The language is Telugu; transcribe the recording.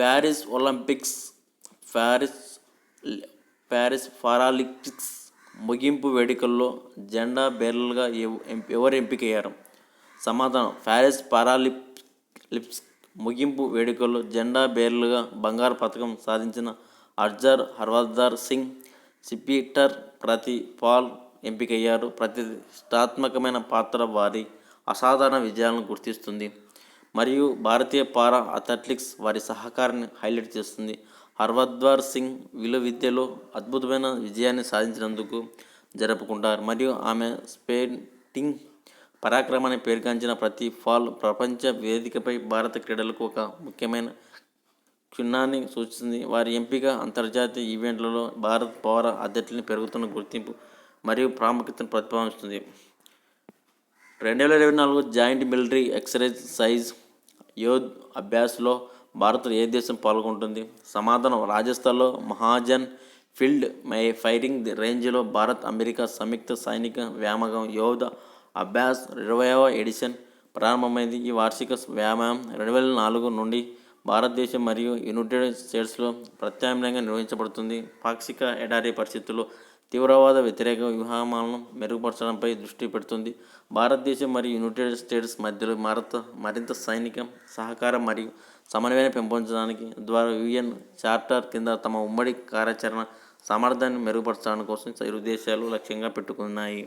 Paris Olympics Paris Paris Paralympics ముగింపు వేడుకల్లో జెండా బేరర్లుగా ఎవ- ఎవరు ఎంపికయ్యారు? సమాధానం ప్యారిస్ పారాలింపిక్స్ ముగింపు వేడుకల్లో జెండా బేరర్లుగా బంగారు పతకం సాధించిన అర్జర్ హర్వల్దార్ సింగ్ సిపీటర్ ప్రతి పాల్ ఎంపికయ్యారు. ప్రతిష్టాత్మకమైన పాత్ర వారి అసాధారణ విజయాలను గుర్తిస్తుంది. మరియు భారతీయ పారా అథ్లెటిక్స్ వారి సహకారాన్ని హైలైట్ చేస్తుంది. హర్వద్వార్ సింగ్ విలువ విద్యలో అద్భుతమైన విజయాన్ని సాధించినందుకు జరుపుకుంటారు. మరియు ఆమె స్పేటింగ్ పరాక్రమాన్ని పేర్కొంచిన ప్రతి ఫాల్ ప్రపంచ వేదికపై భారత క్రీడలకు ఒక ముఖ్యమైన క్షుణ్ణాన్ని సూచిస్తుంది. వారి ఎంపిక అంతర్జాతీయ ఈవెంట్లలో భారత్ పౌర అథ్లెట్లని పెరుగుతున్న గుర్తింపు మరియు ప్రాముఖ్యతను ప్రతిపాదిస్తుంది రెండు వేల ఇరవై నాలుగు joint military exercise size Yudh అభ్యాస్లో భారత్ ఏ దేశం పాల్గొంటుంది? సమాధానం రాజస్థాన్లో మహాజన్ ఫీల్డ్ మై ఫైరింగ్ రేంజ్లో భారత్ అమెరికా సంయుక్త సైనిక వ్యామగం యోధ అభ్యాస్ ఇరవైవ ఎడిషన్ ప్రారంభమైంది. ఈ వార్షిక వ్యాయామం రెండు వేల నాలుగు నుండి భారతదేశం మరియు యునైటెడ్ స్టేట్స్లో ప్రత్యామ్నాయంగా నిర్వహించబడుతుంది. పాక్షిక ఎడారి పరిస్థితుల్లో తీవ్రవాద వ్యతిరేక వ్యూహాలను మెరుగుపరచడంపై దృష్టి పెడుతుంది. భారతదేశం మరియు యునైటెడ్ స్టేట్స్ మధ్యలో మరత మరింత సైనిక సహకారం మరియు సమన్వయాన్ని పెంపొందడానికి ద్వారా యుఎన్ చార్టర్ కింద తమ ఉమ్మడి కార్యాచరణ సామర్థ్యాన్ని మెరుగుపరచడం కోసం ఇరు దేశాలు లక్ష్యంగా పెట్టుకున్నాయి.